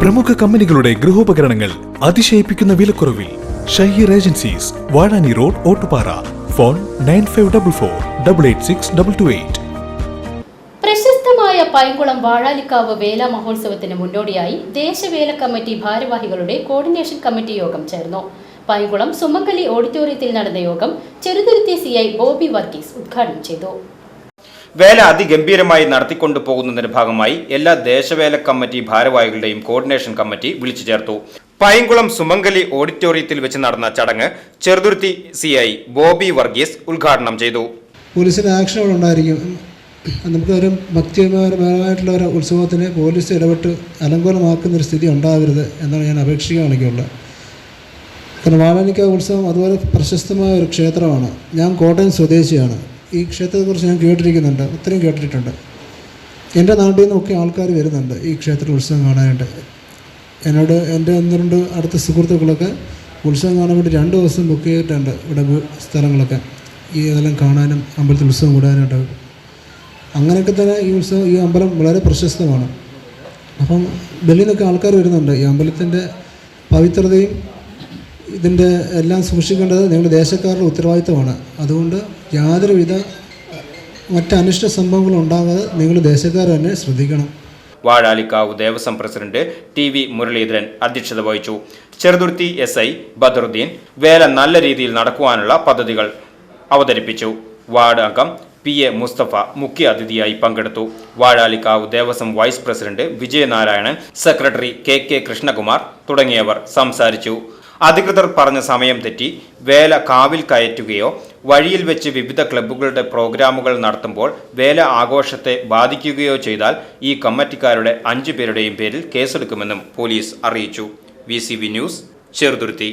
പ്രമുഖ കമ്പനികളുടെ ഗൃഹോപകരണങ്ങൾ അതിശയിപ്പിക്കുന്ന വിലക്കുറവിൽ Shaheer agencies Vazhani road Ottupara. Phone nine five double four double eight six double two eight. പ്രശസ്തമായ പൈങ്കുളം വാഴാലിക്കാവ് വേല മഹോത്സവത്തിന് മുന്നോടിയായി ദേശവേല കമ്മിറ്റി ഭാരവാഹികളുടെ കോർഡിനേഷൻ കമ്മിറ്റി യോഗം ചേർന്നു. പൈങ്കുളം സുമംഗലി ഓഡിറ്റോറിയത്തിൽ നടന്ന യോഗം ചെറുതുരുത്തി സി ഐ ബോബി വർഗീസ് ഉദ്ഘാടനം ചെയ്തു. വേല അതിഗംഭീരമായി നടത്തിക്കൊണ്ടു പോകുന്നതിന്റെ ഭാഗമായി എല്ലാ ദേശവേല കമ്മിറ്റി ഭാരവാഹികളുടെയും കോർഡിനേഷൻ കമ്മിറ്റി വിളിച്ചു ചേർത്തു. പൈങ്കുളം സുമംഗലി ഓഡിറ്റോറിയത്തിൽ വെച്ച് നടന്ന ചടങ്ങ് ചെറുതുരുത്തി സി ഐ ബോബി വർഗീസ് ഉദ്ഘാടനം ചെയ്തു. പോലീസിന് ആക്ഷനുകൾ ഉണ്ടായിരിക്കും. നമുക്ക് ഒരു ഭക്തിപരമായിട്ടുള്ള ഒരു ഉത്സവത്തിന് പോലീസ് ഇടപെട്ട് അലങ്കോലമാക്കുന്ന ഒരു സ്ഥിതി ഉണ്ടാകരുത് എന്നാണ് ഞാൻ അപേക്ഷിക്കുകയാണെങ്കിലുള്ള കാരണം വാഴാനിക്ക ഉത്സവം അതുപോലെ പ്രശസ്തമായ ഒരു ക്ഷേത്രമാണ്. ഞാൻ കോട്ടയം സ്വദേശിയാണ്. ഈ ക്ഷേത്രത്തെക്കുറിച്ച് ഞാൻ കേട്ടിരിക്കുന്നുണ്ട് ഒത്തിരിയും കേട്ടിട്ടുണ്ട്. എന്റെ നാട്ടിൽ നിന്നൊക്കെ ആൾക്കാർ വരുന്നുണ്ട് ഈ ക്ഷേത്ര ഉത്സവം കാണാനായിട്ട്. എന്നോട് എന്റെ ഒന്ന് രണ്ട് അടുത്ത സുഹൃത്തുക്കളൊക്കെ ഉത്സവം കാണാൻ വേണ്ടി രണ്ട് ദിവസം ബുക്ക് ചെയ്തിട്ടുണ്ട് ഇവിടെ സ്ഥലങ്ങളൊക്കെ. ഈ ഇതെല്ലാം കാണാനും അമ്പലത്തിൽ ഉത്സവം കൂടാനായിട്ട്. അങ്ങനെയൊക്കെ തന്നെ ഈ ഉത്സവം ഈ അമ്പലം വളരെ പ്രശസ്തമാണ്. അപ്പം ഡൽഹിയിൽ നിന്നൊക്കെ ആൾക്കാർ വരുന്നുണ്ട്. ഈ അമ്പലത്തിന്റെ പവിത്രതയും ഇതിന്റെ എല്ലാം സൂക്ഷിക്കേണ്ടത് ഞങ്ങളുടെ ദേശക്കാരുടെ ഉത്തരവാദിത്തമാണ് അതുകൊണ്ട് യാതൊരുവിധ മറ്റ് അനിഷ്ട സംഭവങ്ങളും ഉണ്ടാകാതെ നിങ്ങൾ ദേശക്കാർ തന്നെ ശ്രദ്ധിക്കണം. Vazhalikkavu Devaswom president T V Muraleedharan അധ്യക്ഷത വഹിച്ചു. ചെറുതുരുത്തി എസ് ഐ ബദറുദ്ദീൻ വേല നല്ല രീതിയിൽ നടക്കുവാനുള്ള പദ്ധതികൾ അവതരിപ്പിച്ചു. വാർഡ് അംഗം പി എ മുസ്തഫ മുഖ്യ അതിഥിയായി പങ്കെടുത്തു. Vazhalikkavu Devaswom vice president Vijayanarayanan secretary K K Krishnakumar തുടങ്ങിയവർ സംസാരിച്ചു. അധികൃതർ പറഞ്ഞ സമയം തെറ്റി വേല കാവിൽ കയറ്റുകയോ വഴിയിൽ വെച്ച് വിവിധ ക്ലബ്ബുകളുടെ പ്രോഗ്രാമുകൾ നടത്തുമ്പോൾ വേല ആഘോഷത്തെ ബാധിക്കുകയോ ചെയ്താൽ ഈ കമ്മിറ്റിക്കാരുടെ അഞ്ചു പേരുടെയും പേരിൽ കേസെടുക്കുമെന്നും പോലീസ് അറിയിച്ചു. V news Cheruthuruthy.